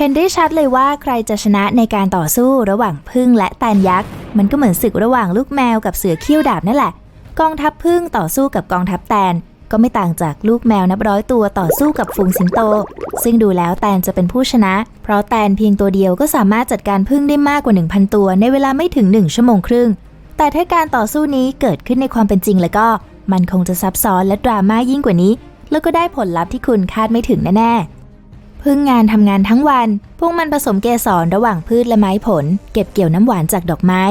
เห็นได้ชัดเลยว่าใครจะชนะในการต่อสู้ระหว่างพึ่งและแตนยักษ์ มันก็เหมือนศึกระหว่างลูกแมวกับเสือเขี้ยวดาบนั่นแหละ กองทัพพึ่งต่อสู้กับกองทัพแตน ก็ไม่ต่างจากลูกแมวนับร้อยตัวต่อสู้กับฝูงสิงโต ซึ่งดูแล้วแตนจะเป็นผู้ชนะ เพราะแตนเพียงตัวเดียวก็สามารถจัดการพึ่งได้มากกว่า 1,000 ตัวในเวลาไม่ถึง 1 ชั่วโมงครึ่ง แต่ถ้าการต่อสู้นี้เกิดขึ้นในความเป็นจริงแล้วก็ มันคงจะซับซ้อนและดราม่ายิ่งกว่านี้ แล้วก็ได้ผลลัพธ์ที่คุณคาดไม่ถึงแน่ๆ พึ่งงานทำงานทั้งวัน พวกมันผสมเกสรระหว่างพืชและไม้ผล เก็บเกี่ยวน้ำหวานจากดอกไม้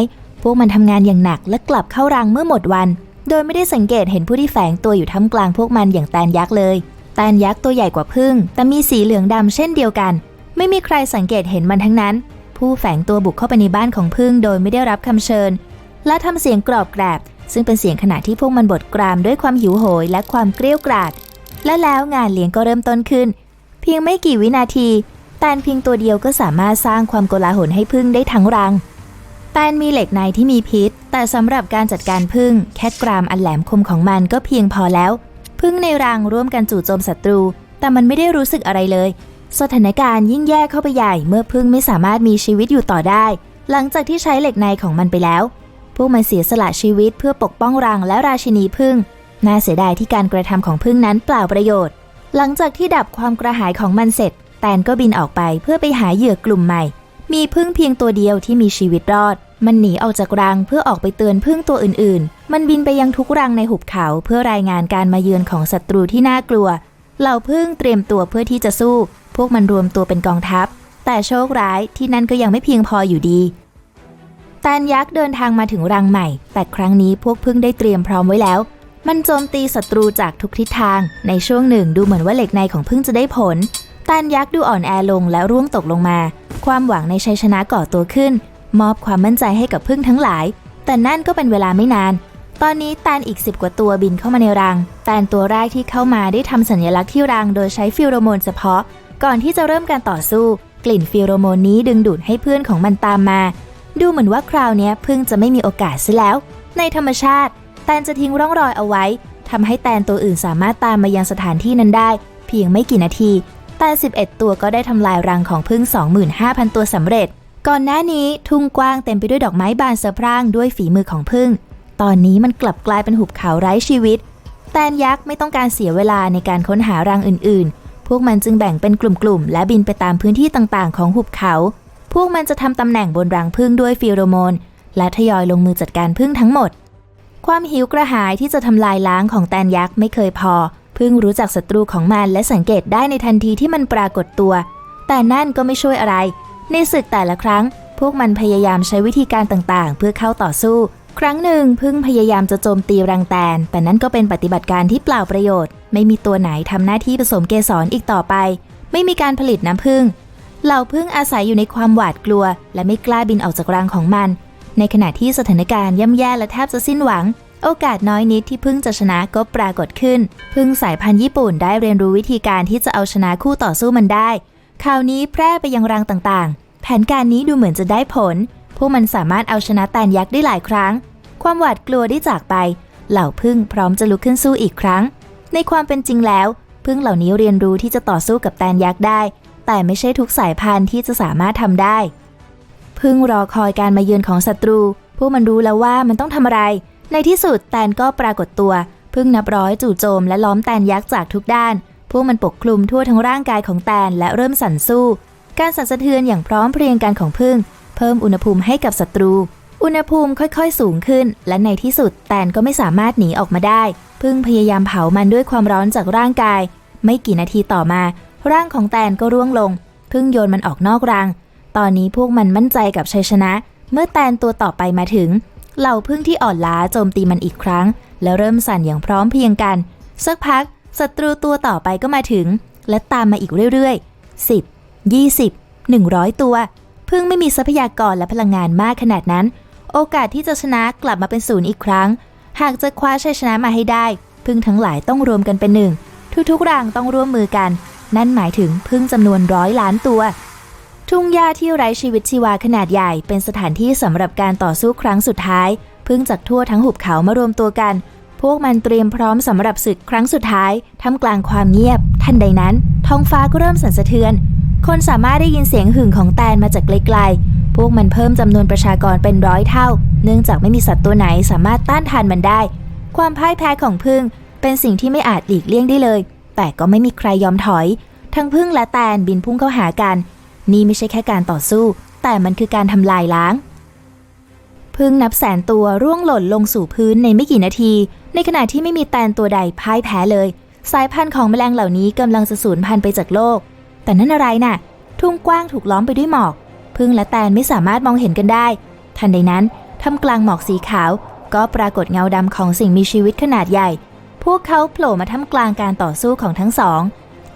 พวกมันทำงานอย่างหนักและกลับเข้ารังเมื่อหมดวัน โดยไม่ได้สังเกตเห็นผู้ที่แฝงตัวอยู่ท่ามกลางพวกมันอย่างแตนยักษ์เลย แตนยักษ์ตัวใหญ่กว่าพึ่ง แต่มีสีเหลืองดำเช่นเดียวกัน ไม่มีใครสังเกตเห็นมันทั้งนั้น ผู้แฝงตัวบุกเข้าไปในบ้านของพึ่งโดยไม่ได้รับคำเชิญ และทำเสียงกรอบแกรบ ซึ่งเป็นเสียงขณะที่พวกมันบดกรามด้วยความหิวโหยและความเกรี้ยวกราด และแล้วงานเลี้ยงก็เริ่มต้นขึ้น พียงไม่กี่วินาที แตนเพียงตัวเดียวก็สามารถสร้างความโกลาหลให้พึ่งได้ทั้งรัง แตนมีเหล็กในที่มีพิษ แต่สำหรับการจัดการพึ่งแค่กรามอันแหลมคมของมันก็เพียงพอแล้ว พึ่งในรังร่วมกันจู่โจมศัตรู แต่มันไม่ได้รู้สึกอะไรเลย สถานการณ์ยิ่งแย่เข้าไปใหญ่เมื่อพึ่งไม่สามารถมีชีวิตอยู่ต่อได้ หลังจากที่ใช้เหล็กในของมันไปแล้ว พวกมันเสียสละชีวิตเพื่อปกป้องรังและราชินีพึ่งน่าเสียดายที่การกระทำของพึ่งนั้นเปล่าประโยชน์ หลังจากที่ดับความกระหายของมันเสร็จ แตนก็บินออกไปเพื่อไปหาเหยื่อกลุ่มใหม่ มีพึ่งเพียงตัวเดียวที่มีชีวิตรอด มันหนีออกจากรังเพื่อออกไปเตือนพึ่งตัวอื่นๆ มันบินไปยังทุกรังในหุบเขาเพื่อรายงานการมาเยือนของศัตรูที่น่ากลัว เหล่าพึ่งเตรียมตัวเพื่อที่จะสู้ พวกมันรวมตัวเป็นกองทัพ แต่โชคร้ายที่นั่นก็ยังไม่เพียงพออยู่ดีแตนยักษ์เดินทางมาถึงรังใหม่ แต่ครั้งนี้พวกพึ่งได้เตรียมพร้อมไว้แล้ว มันโจมตีศัตรูจากทุกทิศทาง ในช่วงหนึ่งดูเหมือนว่าเหล็กในของพึ่งจะได้ผลแตนยักษ์ดูอ่อนแอลงและร่วงตกลงมา ความหวังในชัยชนะก่อตัวขึ้น มอบความมั่นใจให้กับพึ่งทั้งหลาย แต่นั่นก็เป็นเวลาไม่นาน ตอนนี้แตนอีกสิบกว่าตัวบินเข้ามาในรัง แตนตัวแรกที่เข้ามาได้ทำสัญลักษณ์ที่รัง โดยใช้ฟิโรโมนเฉพาะ ก่อนที่จะเริ่มการต่อสู้ กลิ่นฟิโรโมนนี้ดึงดูดให้เพื่อนของมันตามมา ดูเหมือนว่าคราวนี้พึ่งจะไม่มีโอกาสซะแล้ว ในธรรมชาติ แตนจะทิ้งร่องรอยเอาไว้ทำให้แตนตัวอื่นสามารถตามมายังสถานที่นั้นได้ เพียงไม่กี่นาที แตน 11 ตัวก็ได้ทำลายรังของพึ่ง 25,000 ตัวสำเร็จ ก่อนหน้านี้ทุ่งกว้างเต็มไปด้วยดอกไม้บานสะพรั่งด้วยฝีมือของพึ่ง ตอนนี้มันกลับกลายเป็นหุบเขาไร้ชีวิต แตนยักษ์ไม่ต้องการเสียเวลาในการค้นหารังอื่น ๆ พวกมันจึงแบ่งเป็นกลุ่มๆและบินไปตามพื้นที่ต่างๆ ของหุบเขา พวกมันจะทำตำแหน่งบนรังพึ่งด้วยฟีโรโมน และทยอยลงมือจัดการพึ่งทั้งหมด ความหิวกระหายที่จะทำลายล้างของแตนยักษ์ไม่เคยพอพึ่งรู้จักศัตรูของมันและสังเกตได้ในทันทีที่มันปรากฏตัว แต่นั่นก็ไม่ช่วยอะไร ในศึกแต่ละครั้ง พวกมันพยายามใช้วิธีการต่างๆ เพื่อเข้าต่อสู้ ครั้งหนึ่งพึ่งพยายามจะโจมตีรังแตน แต่นั่นก็เป็นปฏิบัติการที่เปล่าประโยชน์ ไม่มีตัวไหนทำหน้าที่ผสมเกสรอีกต่อไป ไม่มีการผลิตน้ำพึ่งเหล่าพึ่งอาศัยอยู่ในความหวาดกลัว และไม่กล้าบินออกจากรังของมัน ในขณะที่สถานการณ์ย่ำแย่และแทบจะสิ้นหวัง โอกาสน้อยนิดที่พึ่งจะชนะก็ปรากฏขึ้น พึ่งสายพันธุ์ญี่ปุ่นได้เรียนรู้วิธีการที่จะเอาชนะคู่ต่อสู้มันได้ข่าวนี้แพร่ไปยังรังต่างๆ แผนการนี้ดูเหมือนจะได้ผล พวกมันสามารถเอาชนะแตนยักษ์ได้หลายครั้ง ความหวาดกลัวได้จากไป เหล่าพึ่งพร้อมจะลุกขึ้นสู้อีกครั้ง ในความเป็นจริงแล้ว พึ่งเหล่านี้เรียนรู้ที่จะต่อสู้กับแตนยักษ์ได้ แต่ไม่ใช่ทุกสายพันธุ์ที่จะสามารถทำได้ พึ่งรอคอยการมาเยือนของศัตรูพวกมันรู้แล้วว่ามันต้องทำอะไร ในที่สุดแตนก็ปรากฏตัว พึ่งนับร้อยจู่โจมและล้อมแตนยักษ์จากทุกด้าน พวกมันปกคลุมทั่วทั้งร่างกายของแตนและเริ่มสั่นสู้ การสั่นสะเทือนอย่างพร้อมเพรียงกันของพึ่ง เพิ่มอุณหภูมิให้กับศัตรู อุณหภูมิค่อยๆ สูงขึ้น และในที่สุดแตนก็ไม่สามารถหนีออกมาได้ พึ่งพยายามเผามันด้วยความร้อนจากร่างกาย ไม่กี่นาทีต่อมา ร่างของแตนก็ร่วงลง พึ่งโยนมันออกนอกรัง ตอนนี้พวกมันมั่นใจกับชัยชนะ เมื่อแตนตัวต่อไปมาถึง เหล่าพึ่งที่อ่อนล้าโจมตีมันอีกครั้ง แล้วเริ่มสั่นอย่างพร้อมเพียงกัน สักพักศัตรูตัวต่อไปก็มาถึง และตามมาอีกเรื่อยๆ 10 20 100 ตัว พึ่งไม่มีทรัพยากรและพลังงานมากขนาดนั้น โอกาสที่จะชนะกลับมาเป็นศูนย์อีกครั้ง หากจะคว้าชัยชนะมาให้ได้ พึ่งทั้งหลายต้องรวมกันเป็นหนึ่งทุกๆรังต้องร่วมมือกัน นั่นหมายถึงพึ่งจำนวนร้อยล้านตัว ทุ่งหญ้าที่ไร้ชีวิตชีวาขนาดใหญ่เป็นสถานที่สำหรับการต่อสู้ครั้งสุดท้าย พึ่งจากทั่วทั้งหุบเขามารวมตัวกัน พวกมันเตรียมพร้อมสำหรับศึกครั้งสุดท้ายท่ามกลางความเงียบ ทันใดนั้น ท้องฟ้าก็เริ่มสั่นสะเทือน คนสามารถได้ยินเสียงหึ่งของแตนมาจากไกลๆ พวกมันเพิ่มจำนวนประชากรเป็นร้อยเท่า เนื่องจากไม่มีสัตว์ตัวไหนสามารถต้านทานมันได้ ความพ่ายแพ้ของพึ่งเป็นสิ่งที่ไม่อาจหลีกเลี่ยงได้เลย แต่ก็ไม่มีใครยอมถอย ทั้งพึ่งและแตนบินพุ่งเข้าหากัน นี่ไม่ใช่แค่การต่อสู้ แต่มันคือการทำลายล้างพึ่งนับแสนตัวร่วงหล่นลงสู่พื้นในไม่กี่นาที ในขณะที่ไม่มีแตนตัวใดพ่ายแพ้เลย สายพันธุ์ของแมลงเหล่านี้กำลังจะสูญพันธุ์ไปจากโลก แต่นั่นอะไรน่ะ ทุ่งกว้างถูกล้อมไปด้วยหมอก พึ่งและแตนไม่สามารถมองเห็นกันได้ ทันใดนั้นท่ามกลางหมอกสีขาว ก็ปรากฏเงาดำของสิ่งมีชีวิตขนาดใหญ่ พวกเขาโผล่มาท่ามกลางการต่อสู้ของทั้งสอง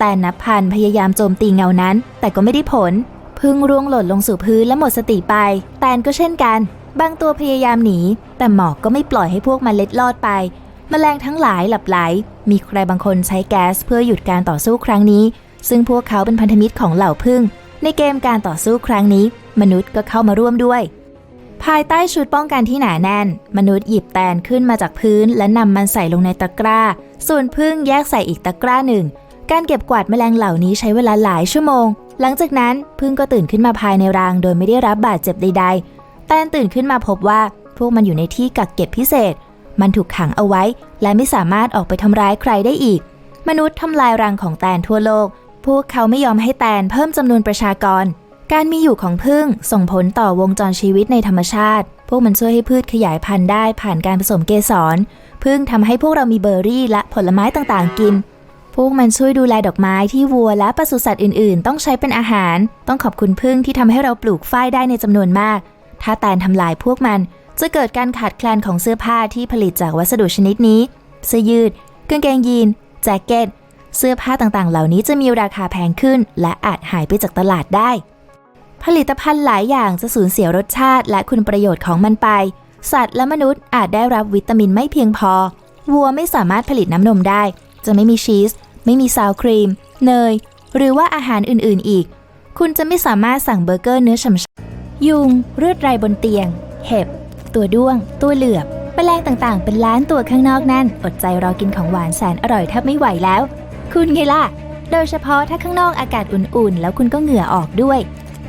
ต่นับพันพยายามโจมตีเงานั้น แต่ก็ไม่ได้ผล พึ่งร่วงหล่นลงสู่พื้นและหมดสติไป แตนก็เช่นกัน บางตัวพยายามหนี แต่หมอกก็ไม่ปล่อยให้พวกมันเล็ดลอดไปแมลงทั้งหลายหลับไหล มีใครบางคนใช้แก๊สเพื่อหยุดการต่อสู้ครั้งนี้ ซึ่งพวกเขาเป็นพันธมิตรของเหล่าพึ่ง ในเกมการต่อสู้ครั้งนี้ มนุษย์ก็เข้ามาร่วมด้วย ภายใต้ชุดป้องกันที่หนาแน่น มนุษย์หยิบแตนขึ้นมาจากพื้น และนำมันใส่ลงในตะกร้า ส่วนพึ่งแยกใส่อีกตะกร้าหนึ่ง การเก็บกวาดแมลงเหล่านี้ใช้เวลาหลายชั่วโมง หลังจากนั้นพึ่งก็ตื่นขึ้นมาภายในรัง โดยไม่ได้รับบาดเจ็บใด ๆ แตนตื่นขึ้นมาพบว่าพวกมันอยู่ในที่กักเก็บพิเศษ มันถูกขังเอาไว้ และไม่สามารถออกไปทำร้ายใครได้อีก มนุษย์ทำลายรังของแตนทั่วโลก พวกเขาไม่ยอมให้แตนเพิ่มจำนวนประชากร การมีอยู่ของพึ่งส่งผลต่อวงจรชีวิตในธรรมชาติ พวกมันช่วยให้พืชขยายพันธุ์ได้ผ่านการผสมเกสรพึ่งทำให้พวกเรามีเบอร์รี่และผลไม้ต่างๆกิน พวกมันช่วยดูแลดอกไม้ที่วัวและปศุสัตว์อื่นๆ ต้องใช้เป็นอาหาร ต้องขอบคุณพึ่งที่ทำให้เราปลูกฝ้ายได้ในจำนวนมาก ถ้าแตนทำลายพวกมัน จะเกิดการขาดแคลนของเสื้อผ้าที่ผลิตจากวัสดุชนิดนี้ เสื้อยืดกางเกงยีนแจ็คเก็ต เสื้อผ้าต่างๆ เหล่านี้จะมีราคาแพงขึ้น และอาจหายไปจากตลาดได้ ผลิตภัณฑ์หลายอย่างจะสูญเสียรสชาติและคุณประโยชน์ของมันไป สัตว์และมนุษย์อาจได้รับวิตามินไม่เพียงพอ วัวไม่สามารถผลิตน้ำนมได้ จะไม่มีชีส ไม่มีซาวครีม เนย หรือว่าอาหารอื่นๆอีก คุณจะไม่สามารถสั่งเบอร์เกอร์เนื้อฉ่ำๆยุงเลือดไรบนเตียง เห็บ ตัวด้วง ตัวเหลือบแมลงต่างๆ เป็นล้านตัวข้างนอกนั่น อดใจรอกินของหวานแสนอร่อยแทบไม่ไหวแล้ว คุณไงล่ะ โดยเฉพาะถ้าข้างนอกอากาศอุ่นๆ แล้วคุณก็เหงื่อออกด้วย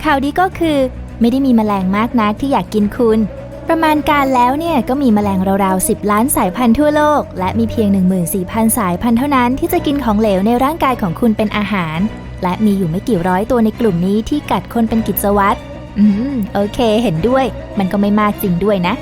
ข่าวดีก็คือ ไม่ได้มีแมลงมากนักที่อยากกินคุณ ประมาณการแล้วเนี่ยก็มีแมลงราวๆ 10 ล้านสายพันธุ์ทั่วโลก และมีเพียง 14,000 สายพันธุ์เท่านั้นที่จะกินของเหลวในร่างกายของคุณเป็นอาหาร และมีอยู่ไม่กี่ร้อยตัวในกลุ่มนี้ที่กัดคนเป็นกิจวัตรอืมโอเค เห็นด้วย มันก็ไม่มากจริงด้วยนะ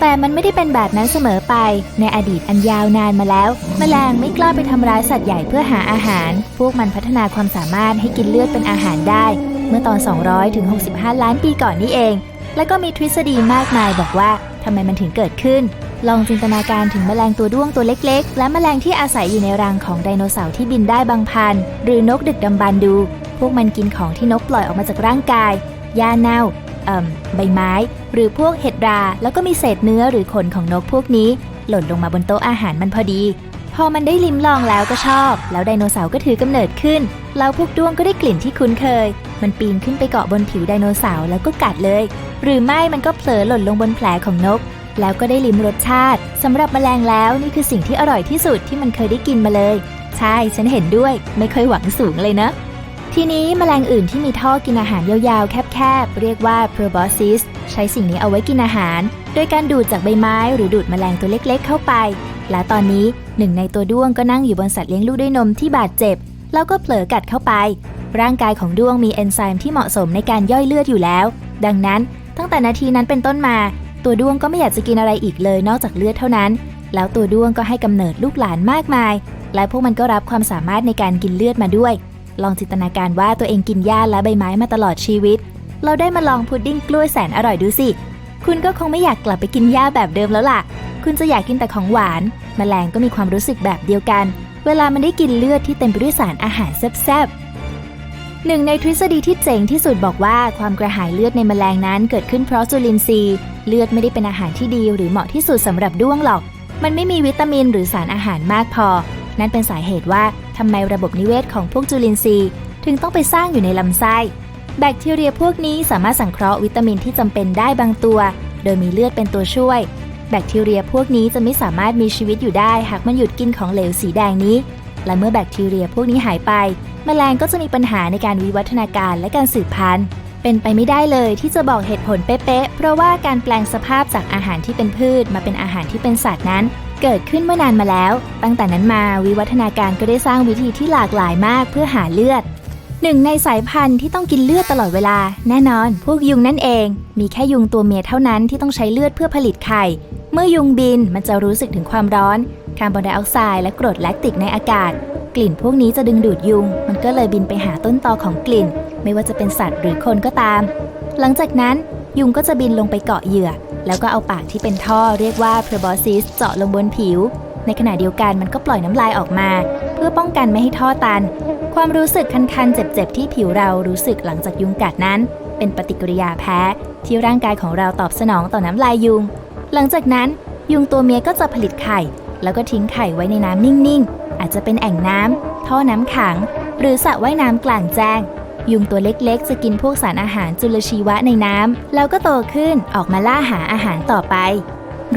แต่มันไม่ได้เป็นแบบนั้นเสมอไป ในอดีตอันยาวนานมาแล้ว แมลงไม่กล้าไปทำร้ายสัตว์ใหญ่เพื่อหาอาหาร พวกมันพัฒนาความสามารถให้กินเลือดเป็นอาหารได้ เมื่อตอน 200ถึง65 ล้านปีก่อนนี่เอง แล้วก็มีทฤษฎีมากมายบอกว่าทำไมมันถึงเกิดขึ้น ลองจินตนาการถึงแมลงตัวด้วงตัวเล็กๆ และแมลงที่อาศัยอยู่ในรังของไดโนเสาร์ที่บินได้บางพัน หรือนกดึกดำบรรดู พวกมันกินของที่นกปล่อยออกมาจากร่างกายหญ้าเน่าเอ่มใบไม้ หรือพวกเห็ดรา แล้วก็มีเศษเนื้อหรือขนของนกพวกนี้ หล่นลงมาบนโต๊ะอาหารมันพอดี พอมันได้ลิ้มลองแล้วก็ชอบ แล้วไดโนเสาร์ก็ถือกำเนิดขึ้นแล้วพวกด้วงก็ได้กลิ่นที่คุ้นเคย มันปีนขึ้นไปเกาะบนผิวไดโนเสาร์แล้วก็กัดเลย หรือไม่มันก็เผลอหล่นลงบนแผลของนก แล้วก็ได้ลิ้มรสชาติสำหรับแมลงแล้วนี่คือสิ่งที่อร่อยที่สุดที่มันเคยได้กินมาเลย ใช่ฉันเห็นด้วย ไม่เคยหวังสูงเลยนะ ทีนี้แมลงอื่นที่มีท่อกินอาหารยาวๆ แคบๆ เรียกว่า proboscis ใช้สิ่งนี้เอาไว้กินอาหาร โดยการดูดจากใบไม้หรือดูดแมลงตัวเล็กๆ เข้าไป และตอนนี้หนึ่งในตัวด้วงก็นั่งอยู่บนสัตว์เลี้ยงลูกด้วยนมที่บาดเจ็บแล้วก็เผลอกัดเข้าไป ร่างกายของด้วงมีเอนไซม์ที่เหมาะสมในการย่อยเลือดอยู่แล้ว ดังนั้นตั้งแต่นาทีนั้นเป็นต้นมา ตัวด้วงก็ไม่อยากจะกินอะไรอีกเลยนอกจากเลือดเท่านั้น แล้วตัวด้วงก็ให้กำเนิดลูกหลานมากมาย และพวกมันก็รับความสามารถในการกินเลือดมาด้วย ลองจินตนาการว่าตัวเองกินหญ้าและใบไม้มาตลอดชีวิต เราได้มาลองพุดดิ้งกล้วยแสนอร่อยดูสิ คุณก็คงไม่อยากกลับไปกินหญ้าแบบเดิมแล้วล่ะ คุณจะอยากกินแต่ของหวานแมลงก็มีความรู้สึกแบบเดียวกัน เวลามันได้กินเลือดที่เต็มไปด้วยสารอาหารแซ่บๆ หนึ่งในทฤษฎีที่เจ๋งที่สุดบอกว่าความกระหายเลือดในแมลงนั้นเกิดขึ้นเพราะจุลินทรีย์ เลือดไม่ได้เป็นอาหารที่ดีหรือเหมาะที่สุดสำหรับด้วงหรอก มันไม่มีวิตามินหรือสารอาหารมากพอ นั่นเป็นสาเหตุว่าทำไมระบบนิเวศของพวกจุลินทรีย์ ถึงต้องไปสร้างอยู่ในลำไส้ แบคทีเรียพวกนี้สามารถสังเคราะห์วิตามินที่จำเป็นได้บางตัว โดยมีเลือดเป็นตัวช่วย แบคทีเรียพวกนี้จะไม่สามารถมีชีวิตอยู่ได้ หากมันหยุดกินของเหลวสีแดงนี้ และเมื่อแบคทีเรียพวกนี้หายไป แมลงก็จะมีปัญหาในการวิวัฒนาการและการสืบพันธุ์ เป็นไปไม่ได้เลยที่จะบอกเหตุผลเป๊ะๆ เพราะว่าการแปลงสภาพจากอาหารที่เป็นพืชมาเป็นอาหารที่เป็นสัตว์นั้น เกิดขึ้นเมื่อนานมาแล้ว ตั้งแต่นั้นมาวิวัฒนาการก็ได้สร้างวิธีที่หลากหลายมากเพื่อหาเลือดหนึ่งในสายพันธุ์ที่ต้องกินเลือดตลอดเวลา แน่นอน พวกยุงนั่นเอง มีแค่ยุงตัวเมียเท่านั้นที่ต้องใช้เลือดเพื่อผลิตไข่ เมื่อยุงบินมันจะรู้สึกถึงความร้อน คาร์บอนไดออกไซด์และกรดแลคติกในอากาศ กลิ่นพวกนี้จะดึงดูดยุง มันก็เลยบินไปหาต้นตอของกลิ่น ไม่ว่าจะเป็นสัตว์หรือคนก็ตาม หลังจากนั้นยุงก็จะบินลงไปเกาะเหยื่อ แล้วก็เอาปากที่เป็นท่อเรียกว่า proboscis เจาะลงบนผิว ในขณะเดียวกันมันก็ปล่อยน้ำลายออกมา เพื่อป้องกันไม่ให้ท่อตัน ความรู้สึกคันๆ เจ็บๆ ที่ผิวเรารู้สึกหลังจากยุงกัดนั้น เป็นปฏิกิริยาแพ้ ที่ร่างกายของเราตอบสนองต่อน้ำลายยุง หลังจากนั้น ยุงตัวเมียก็จะผลิตไข่ แล้วก็ทิ้งไข่ไว้ในน้ำนิ่งๆ อาจจะเป็นแอ่งน้ำท่อน้ำขัง หรือสระว่ายน้ำกลางแจ้ง ยุงตัวเล็กๆ จะกินพวกสารอาหารจุลชีวะในน้ำแล้วก็โตขึ้นออกมาล่าหาอาหารต่อไป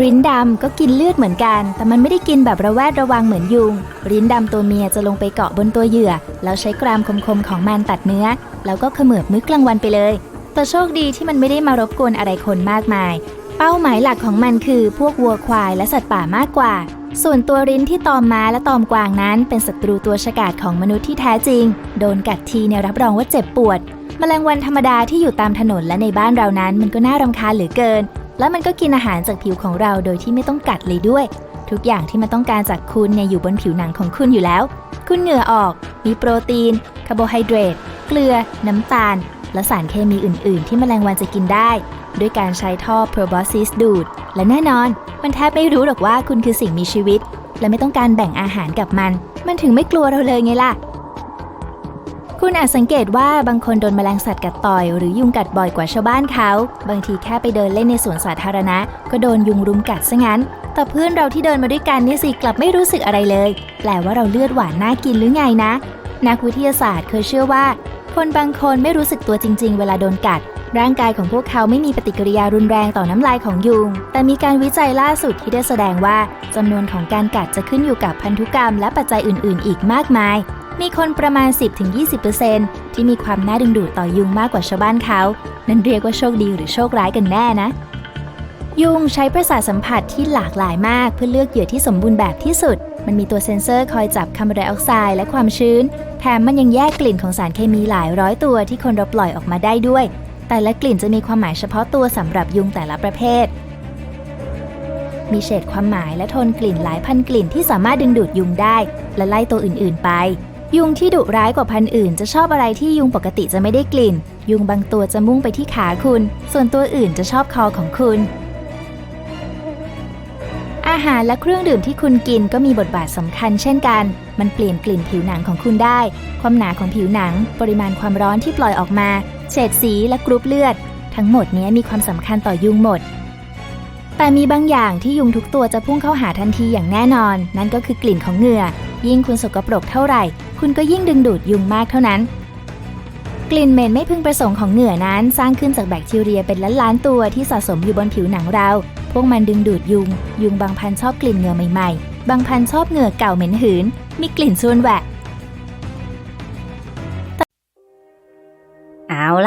ริ้นดำก็กินเลือดเหมือนกัน แต่มันไม่ได้กินแบบระแวดระวังเหมือนยุง ริ้นดำตัวเมียจะลงไปเกาะบนตัวเหยื่อ แล้วใช้กรามคมๆของมันตัดเนื้อ แล้วก็เขมือบมื้อกลางวันไปเลย แต่โชคดีที่มันไม่ได้มารบกวนอะไรคนมากมายเป้าหมายหลักของมันคือพวกวัวควายและสัตว์ป่ามากกว่า ส่วนตัวริ้นที่ตอมม้าและตอมกวางนั้น เป็นศัตรูตัวฉกาจของมนุษย์ที่แท้จริง โดนกัดทีเนี่ยรับรองว่าเจ็บปวดแมลงวันธรรมดาที่อยู่ตามถนนและในบ้านเรานั้นมันก็น่ารำคาญเหลือเกิน แล้วมันก็กินอาหารจากผิวของเราโดยที่ไม่ต้องกัดเลยด้วย ทุกอย่างที่มันต้องการจากคุณเนี่ยอยู่บนผิวหนังของคุณอยู่แล้ว คุณเหงื่อออก มีโปรตีน คาร์โบไฮเดรต เกลือ น้ำตาล และสารเคมีอื่น ๆ ที่แมลงวันจะกินได้ ด้วยการใช้ท่อ proboscis ดูด และแน่นอน มันแทบไม่รู้หรอกว่าคุณคือสิ่งมีชีวิต และไม่ต้องการแบ่งอาหารกับมัน มันถึงไม่กลัวเราเลยไงล่ะ คุณอาจสังเกตว่าบางคนโดนแมลงสัตว์กัดต่อย หรือยุงกัดบ่อยกว่าชาวบ้านเขา บางทีแค่ไปเดินเล่นในสวนสาธารณะ ก็โดนยุงรุมกัดซะงั้น แต่เพื่อนเราที่เดินมาด้วยกันเนี่ยสิกลับไม่รู้สึกอะไรเลย แปลว่าเราเลือดหวานน่ากินหรือไงนะ นักวิทยาศาสตร์เคยเชื่อว่าคนบางคนไม่รู้สึกตัวจริง ๆ เวลาโดนกัด ร่างกายของพวกเขาไม่มีปฏิกิริยารุนแรงต่อน้ำลายของยุง แต่มีการวิจัยล่าสุดที่ได้แสดงว่าจำนวนของการกัดจะขึ้นอยู่กับพันธุกรรมและปัจจัยอื่น ๆ อีกมากมาย มีคนประมาณ 10-20%ที่มีความน่าดึงดูดต่อยุงมากกว่าชาวบ้านเขา นั่นเรียกว่าโชคดีหรือโชคร้ายกันแน่นะ ยุงใช้ประสาทสัมผัสที่หลากหลายมากเพื่อเลือกเหยื่อที่สมบูรณ์แบบที่สุด มันมีตัวเซ็นเซอร์คอยจับคาร์บอนไดออกไซด์และความชื้น แถมมันยังแยกกลิ่นของสารเคมีหลายร้อยตัวที่คนเราปล่อยออกมาได้ด้วย แต่ละกลิ่นจะมีความหมายเฉพาะตัวสำหรับยุงแต่ละประเภท มีเฉดความหมายและโทนกลิ่นหลายพันกลิ่นที่สามารถดึงดูดยุงได้ และไล่ตัวอื่นๆไป ยุงที่ดุร้ายกว่าพันอื่น จะชอบอะไรที่ยุงปกติจะไม่ได้กลิ่น ยุงบางตัวจะมุ่งไปที่ขาคุณ ส่วนตัวอื่นจะชอบคอของคุณ อาหารและเครื่องดื่มที่คุณกินก็มีบทบาทสำคัญเช่นกัน มันเปลี่ยนกลิ่นผิวหนังของคุณได้ ความหนาของผิวหนัง ปริมาณความร้อนที่ปล่อยออกมา เฉดสีและกรุ๊ปเลือด ทั้งหมดนี้มีความสำคัญต่อยุงหมด แต่มีบางอย่างที่ยุงทุกตัวจะพุ่งเข้าหาทันทีอย่างแน่นอน นั่นก็คือกลิ่นของเหงื่อ ยิ่งคุณสกปรกเท่าไหร่ คุณก็ยิ่งดึงดูดยุงมากเท่านั้น กลิ่นเหม็นไม่พึงประสงค์ของเหงื่อนั้น สร้างขึ้นจากแบคทีเรียเป็นล้านล้านๆตัวที่สะสมอยู่บนผิวหนังเรา พวกมันดึงดูดยุง ยุงบางพันชอบกลิ่นเหงื่อใหม่ๆ บางพันชอบเหงื่อเก่าเหม็นหืน มีกลิ่นส่วนแหวก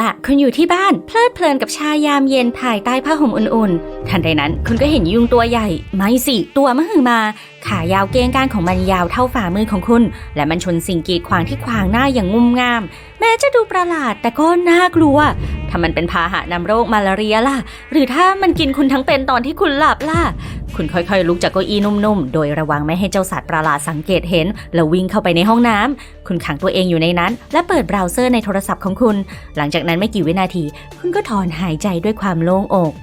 ล่ะ คุณอยู่ที่บ้านเพลิดเพลินกับชายามเย็นภายใต้ผ้าห่มอุ่นๆ ทันใดนั้นคุณก็เห็นยุงตัวใหญ่ ไม่สิตัวมหึมา ขายาวเก้งก้านของมันยาวเท่าฝ่ามือของคุณ และมันชนสิ่งกีดขวางที่ขวางหน้าอย่างงุ่มงาม แม้จะดูประหลาดแต่ก็น่ากลัว ถ้ามันเป็นพาหะนำโรคมาลาเรียล่ะ หรือถ้ามันกินคุณทั้งเป็นตอนที่คุณหลับล่ะ คุณค่อยๆ ลุกจากเก้าอี้นุ่มๆ โดยระวังไม่ให้เจ้าสัตว์ประหลาดสังเกตเห็น แล้ววิ่งเข้าไปในห้องน้ำ คุณขังตัวเองอยู่ในนั้น และเปิดเบราว์เซอร์ในโทรศัพท์ของคุณ หลังจากนั้นไม่กี่วินาที คุณก็ถอนหายใจด้วยความโล่งอก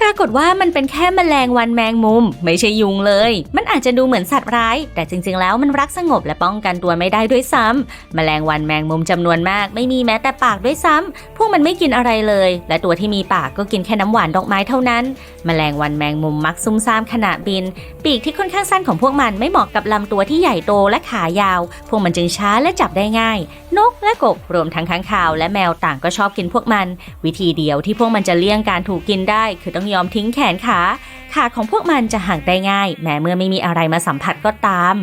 ปรากฏว่ามันเป็นแค่แมลงวันแมงมุม ไม่ใช่ยุงเลย มัน อาจจะดูเหมือนสัตว์ร้าย แต่จริงๆ แล้วมันรักสงบและป้องกันตัวไม่ได้ด้วยซ้ำแมลงวันแมงมุมจำนวนมาก ไม่มีแม้แต่ปากด้วยซ้ำพวกมันไม่กินอะไรเลย และตัวที่มีปากก็กินแค่น้ำหวานดอกไม้เท่านั้น แมลงวันแมงมุมมักซุ่มซ่ามขณะบิน ปีกที่ค่อนข้างสั้นของพวกมันไม่เหมาะกับลำตัวที่ใหญ่โตและขายาว พวกมันจึงช้าและจับได้ง่าย นกและกบรวมทั้งค้างคาว และแมวต่างก็ชอบกินพวกมัน วิธีเดียวที่พวกมันจะเลี่ยงการถูกกินได้ คือต้องยอมทิ้งแขนขา ขาของพวกมันจะห่างได้ง่าย แม้เมื่อไม่มีอะไรมาสัมผัสก็ตาม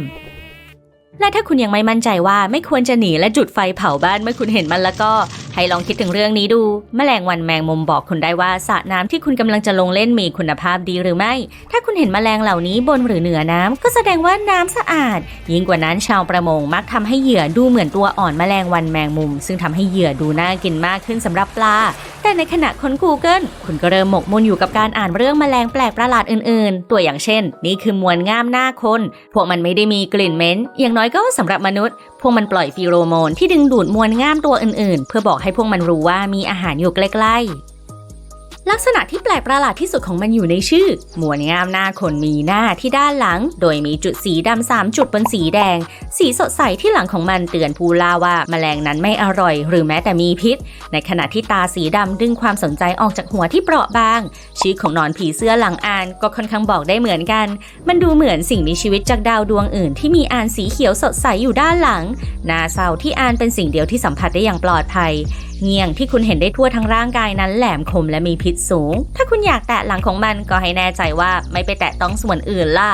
และถ้าคุณยังไม่มั่นใจว่าไม่ควรจะหนีและจุดไฟเผาบ้านเมื่อคุณเห็นมันแล้วก็ ให้ลองคิดถึงเรื่องนี้ดู แมลงวันแมงมุมบอกคุณได้ว่าสระน้ำที่คุณกำลังจะลงเล่นมีคุณภาพดีหรือไม่ ถ้าคุณเห็นแมลงเหล่านี้บนหรือเหนือน้ำก็แสดงว่าน้ำสะอาด ยิ่งกว่านั้นชาวประมงมักทำให้เหยื่อดูเหมือนตัวอ่อนแมลงวันแมงมุม ซึ่งทำให้เหยื่อดูน่ากินมากขึ้นสำหรับปลา แต่ในขณะค้น Google คุณก็เริ่มหมกมุ่นอยู่กับการอ่านเรื่องแมลงแปลกประหลาดอื่น ๆ ตัวอย่างเช่น นี่คือมวลง่ามหน้าคน พวกมันไม่ได้มีกลิ่นเหม็นอย่างน้อยก็สำหรับมนุษย์พวกมันปล่อยฟีโรโมนที่ดึงดูดมวลง่ามตัวอื่นๆ เพื่อบอกให้พวกมันรู้ว่ามีอาหารอยู่ใกล้ๆ ลักษณะที่แปลกประหลาดที่สุดของมันอยู่ในชื่อ หมวลง่ามหน้าคนมีหน้าที่ด้านหลัง โดยมีจุดสีดำสามจุดบนสีแดง สีสดใสที่หลังของมันเตือนผู้ล่าว่าแมลงนั้นไม่อร่อย หรือแม้แต่มีพิษ ในขณะที่ตาสีดำดึงความสนใจออกจากหัวที่เปราะบาง ชื่อของนอนผีเสื้อหลังอ่านก็ค่อนข้างบอกได้เหมือนกัน มันดูเหมือนสิ่งมีชีวิตจากดาวดวงอื่น ที่มีอานสีเขียวสดใสอยู่ด้านหลังน่าเศร้าที่อานเป็นสิ่งเดียวที่สัมผัสได้อย่างปลอดภัย เงี่ยงที่คุณเห็นได้ทั่วทั้งร่างกายนั้นแหลมคมและมีพิษสูง ถ้าคุณอยากแตะหลังของมันก็ให้แน่ใจว่าไม่ไปแตะต้องส่วนอื่นล่ะ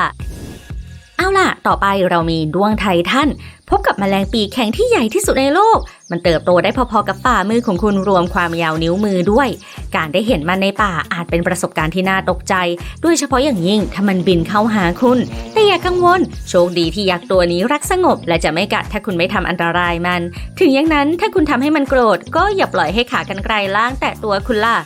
เอาล่ะ ต่อไปเรามีดวงไททันพบกับแมลงปีกแข็งที่ใหญ่ที่สุดในโลก มันเติบโตได้พอๆกับฝ่ามือของคุณรวมความยาวนิ้วมือด้วย การได้เห็นมันในป่าอาจเป็นประสบการณ์ที่น่าตกใจโดยเฉพาะอย่างยิ่งถ้ามันบินเข้าหาคุณ แต่อย่ากังวล โชคดีที่ยักษ์ตัวนี้รักสงบ และจะไม่กัดถ้าคุณไม่ทำอันตรายมัน ถึงอย่างนั้นถ้าคุณทำให้มันโกรธ ก็อย่าปล่อยให้ขากรรไกรล่างแตะตัวคุณล่ะ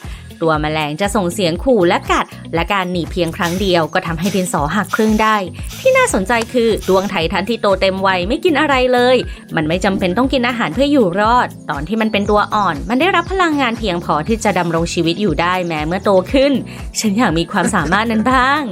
ตัวแมลงจะส่งเสียงขู่และกัด และการหนีเพียงครั้งเดียวก็ทำให้ดินสอหักครึ่งได้ ที่น่าสนใจคือดวงไททันที่โตเต็มวัยไม่กินอะไรเลย มันไม่จำเป็นต้องกินอาหารเพื่ออยู่รอด ตอนที่มันเป็นตัวอ่อน มันได้รับพลังงานเพียงพอที่จะดำรงชีวิตอยู่ได้แม้เมื่อโตขึ้น ฉันอยากมีความสามารถนั้นบ้าง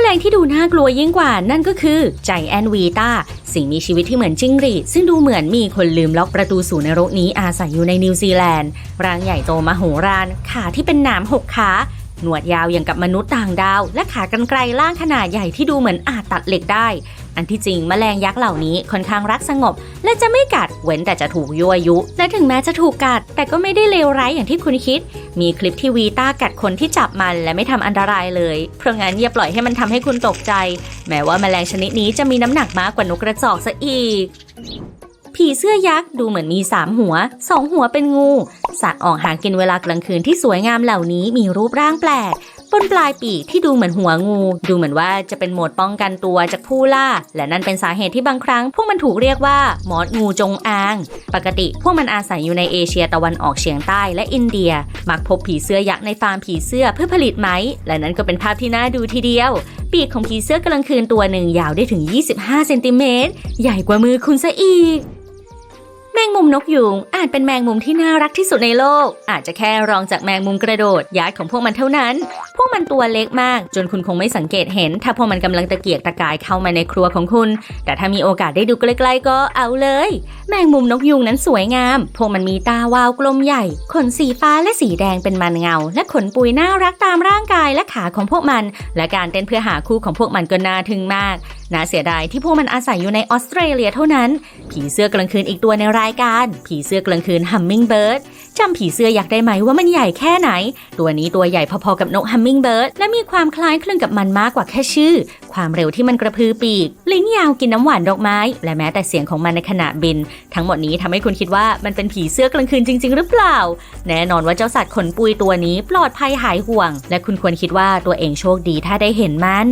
แมลงที่ดูน่ากลัวยิ่งกว่านั่นก็คือใจแอนวีตาสิ่งมีชีวิตที่เหมือนจิ้งหรีดซึ่งดูเหมือนมีคนลืมล็อกประตูสู่นรกนี้อาศัยอยู่ในนิวซีแลนด์ร่างใหญ่โตมโหฬารขาที่เป็นหนามหกขาหนวดยาวอย่างกับมนุษย์ต่างดาว และขากรรไกรล่างขนาดใหญ่ที่ดูเหมือนอาจตัดเหล็กได้ อันที่จริงแมลงยักษ์เหล่านี้ค่อนข้างรักสงบ และจะไม่กัดเว้นแต่จะถูกยั่วยุ และถึงแม้จะถูกกัด แต่ก็ไม่ได้เลวร้ายอย่างที่คุณคิด มีคลิปที่วีต้ากัดคนที่จับมันและไม่ทำอันตรายเลย เพราะงั้นอย่าปล่อยให้มันทำให้คุณตกใจ แม้ว่าแมลงชนิดนี้จะมีน้ำหนักมากกว่านกกระจอกซะอีกผีเสื้อยักษ์ดูเหมือนมี 3 หัว 2 หัวเป็นงู สัตว์ออกหากินเวลากลางคืนที่สวยงามเหล่านี้มีรูปร่างแปลก บนปลายปีกที่ดูเหมือนหัวงู ดูเหมือนว่าจะเป็นโหมดป้องกันตัวจากผู้ล่า และนั่นเป็นสาเหตุที่บางครั้ง พวกมันถูกเรียกว่าหมอสงูจงอาง ปกติพวกมันอาศัยอยู่ในเอเชียตะวันออกเฉียงใต้และอินเดีย มักพบผีเสื้อยักษ์ในฟาร์มผีเสื้อเพื่อผลิตไหม และนั่นก็เป็นภาพที่น่าดูทีเดียว ปีกของผีเสื้อกลางคืนตัวหนึ่งยาวได้ถึง 25 เซนติเมตร ใหญ่กว่ามือคุณซะอีก มงมุมนกยูงอาจเป็นแมงมุมที่น่ารักที่สุดในโลก อาจจะแค่รองจากแมงมุมกระโดดญาติของพวกมันเท่านั้น พวกมันตัวเล็กมาก จนคุณคงไม่สังเกตเห็น ถ้าพวกมันกำลังตะเกียกตะกายเข้ามาในครัวของคุณ แต่ถ้ามีโอกาสได้ดูใกล้ๆก็เอาเลย แมงมุมนกยูงนั้นสวยงาม พวกมันมีตาวาวกลมใหญ่ ขนสีฟ้าและสีแดงเป็นมันเงา และขนปุยน่ารักตามร่างกายและขาของพวกมัน และการเต้นเพื่อหาคู่ของพวกมันก็น่าทึ่งมาก น่าเสียดายที่พวกมันอาศัยอยู่ในออสเตรเลียเท่านั้น ผีเสื้อกลางคืนอีกตัวในรายการ ผีเสื้อกลางคืนฮัมมิงเบิร์ดจำผีเสื้ออยากได้ไหมว่ามันใหญ่แค่ไหน ตัวนี้ตัวใหญ่พอๆกับนกฮัมมิงเบิร์ดและมีความคล้ายคลึงกับมันมากกว่าแค่ชื่อ ความเร็วที่มันกระพือปีก ลิ้นยาวกินน้ำหวานดอกไม้ และแม้แต่เสียงของมันในขณะบิน ทั้งหมดนี้ทำให้คุณคิดว่ามันเป็นผีเสื้อกลางคืนจริง ๆ หรือเปล่า แน่นอนว่าเจ้าสัตว์ขนปุยตัวนี้ปลอดภัยหายห่วง และคุณควรคิดว่าตัวเองโชคดีถ้าได้เห็นมัน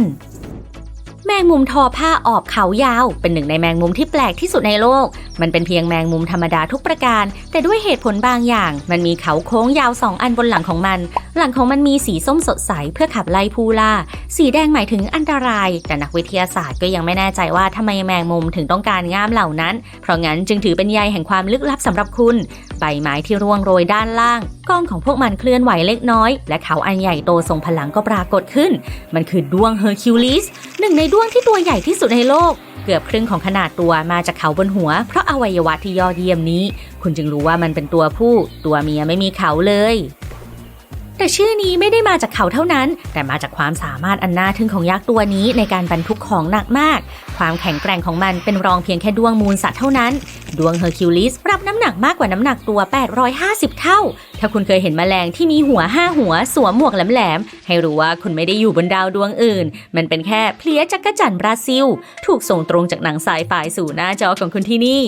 แมงมุมทอผ้าออบเขายาว เป็นหนึ่งในแมงมุมที่แปลกที่สุดในโลก มันเป็นเพียงแมงมุมธรรมดาทุกประการ แต่ด้วยเหตุผลบางอย่าง มันมีเขาโค้งยาวสองอันบนหลังของมัน หลังของมันมีสีส้มสดใสเพื่อขับไล่ผู้ล่า สีแดงหมายถึงอันตราย แต่นักวิทยาศาสตร์ก็ยังไม่แน่ใจว่าทำไมแมงมุมถึงต้องการง่ามเหล่านั้น เพราะงั้นจึงถือเป็นใยแห่งความลึกลับสำหรับคุณใบไม้ที่ร่วงโรยด้านล่างกล้องของพวกมันเคลื่อนไหวเล็กน้อย และเขาอันใหญ่โตทรงพลังก็ปรากฏขึ้น มันคือด้วงเฮอร์คิวลิสหนึ่งในด้วงที่ตัวใหญ่ที่สุดในโลก เกือบครึ่งของขนาดตัวมาจากเขาบนหัว เพราะอวัยวะที่ยอดเยี่ยมนี้ คุณจึงรู้ว่ามันเป็นตัวผู้ ตัวเมียไม่มีเขาเลย แต่ชื่อนี้ไม่ได้มาจากเขาเท่านั้น แต่มาจากความสามารถอันน่าทึ่งของยักษ์ตัวนี้ในการบรรทุกของหนักมาก ความแข็งแกร่งของมันเป็นรองเพียงแค่ดวงมูลสัตว์เท่านั้น ดวงเฮอร์คิวลิสรับน้ำหนักมากกว่าน้ำหนักตัว 850 เท่า ถ้าคุณเคยเห็นแมลงที่มีหัว 5 หัว สวมหมวกแหลมๆ ให้รู้ว่าคุณไม่ได้อยู่บนดาวดวงอื่น มันเป็นแค่เพลียจักรจันทร์บราซิล ถูกส่งตรงจากหนังสายฝายสู่หน้าจอของคุณที่นี่